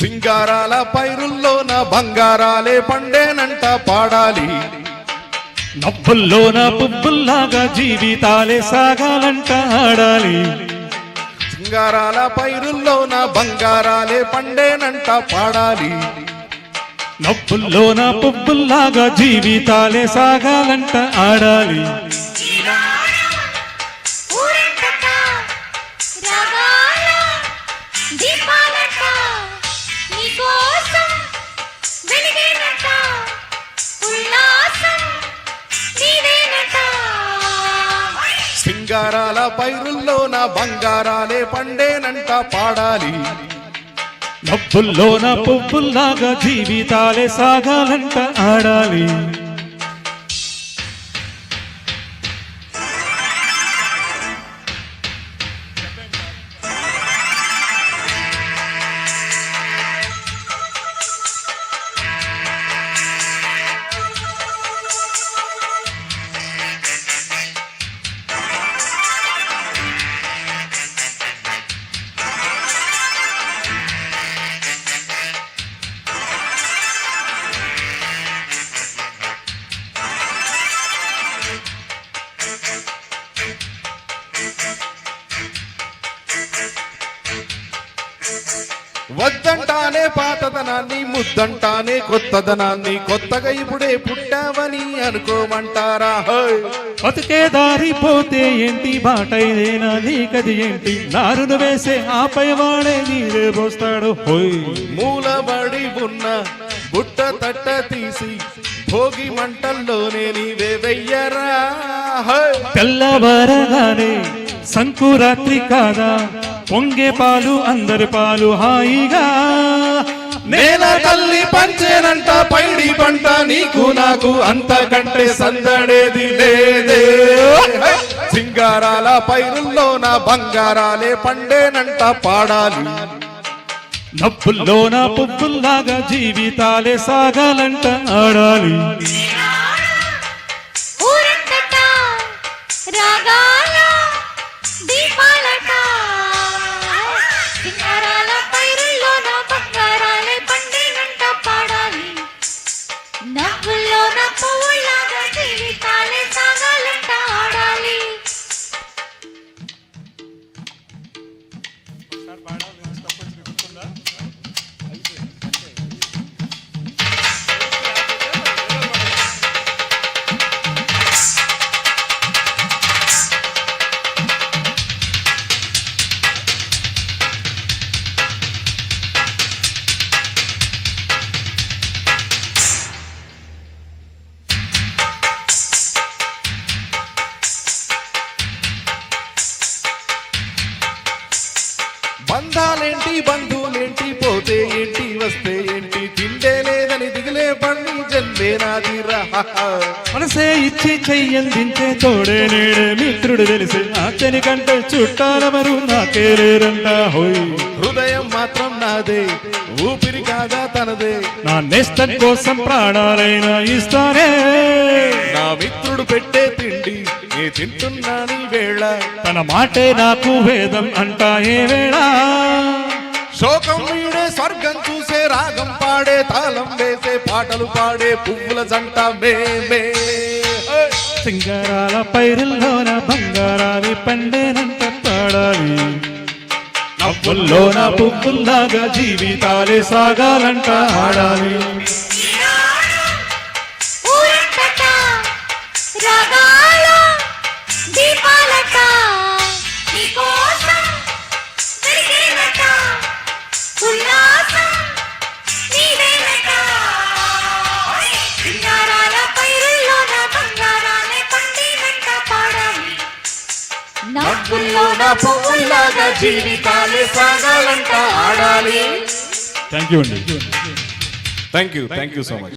సింగారాల పైరుల్లోన బంగారాలే పండేనంట పాడాలి. నవ్వుల్లోన పువ్వుల్లాగా జీవితాలే సాగాలంట ఆడాలి. సింగారాల పైరుల్లోన బంగారాలే పండేనంట పాడాలి. నవ్వుల్లోన పువ్వుల్లాగా జీవితాలే సాగాలంట ఆడాలి. సింగారాల పైరుల్లోన బంగారాలే పండేనంట పాడాలి. నప్పుల్లోన పువ్వుల్లాగా జీవితాలే సాగాలంట ఆడాలి. వద్దంటానే పాతదనాన్ని ముద్దంటానే కొత్తదనాన్ని కొత్తగా ఇప్పుడే పుట్టావని అనుకోమంటారా? హోయ్ బతుకే దారి పోతే ఏంటి? బాటైదేనా నీకది ఏంటి? నారును వేసే ఆపై వాడే నీరే పోస్తాడు. మూలబడి ఉన్న బుట్ట తట్ట తీసి భోగి మంటల్లోనే నీవే వెయ్యరా? తెల్లవారగానే సంకురాత్రి కాదా? పొంగే పాలు అందరి పాలు హాయిగా. నేల తల్లి పంచేనంట పైడి పంట నీకు నాకు అంతకంటే సందడేది లేదే. సింగారాల పైరుల్లో నా బంగారాలే పండేనంట పాడాలి. నవ్వుల్లోన పువ్వుల్లాగా జీవితాలే సాగాలంట ఆడాలి. బంధాలేంటి? బంధువులేంటి? పోతే ఏంటి? వస్తే ఏంటి? తిండే లేదని దిగులే పండి జన్మే నాదిరా మనసే ఇచ్చి చెయ్యందించే తోడే నేడే మిత్రుడు తెలిసి. నాచని కంటే చుట్టాలెవరు నాకే లేరంట. హోయ్. హృదయం మాత్రం నాదే ఊపిరి కాదా తనదే. నా నేస్తం కోసం ప్రాణాలైనా ఇస్తానే. నా మిత్రుడు పెట్టే తిండి నే తింటున్నాను వేళ. తన మాటే నాకు వేదం అంటా ఏ వేళ? శోకం వీడే స్వర్గం చూసే రాగం పాడే తాళం వేసే పాటలు పాడే పువ్వుల జంట మేమే సింగారాల పైరుల్లోన బంగారాలి పండేనంత పాడాలి. నవ్వుల్లోన పువ్వుల్లాగా జీవితాలే సాగాలంట ఆడాలి. పువ్వుల్లాగా జీవితాలే సాగాలంట ఆడాలి. థ్యాంక్ యూ అండి. Thank you thank you so much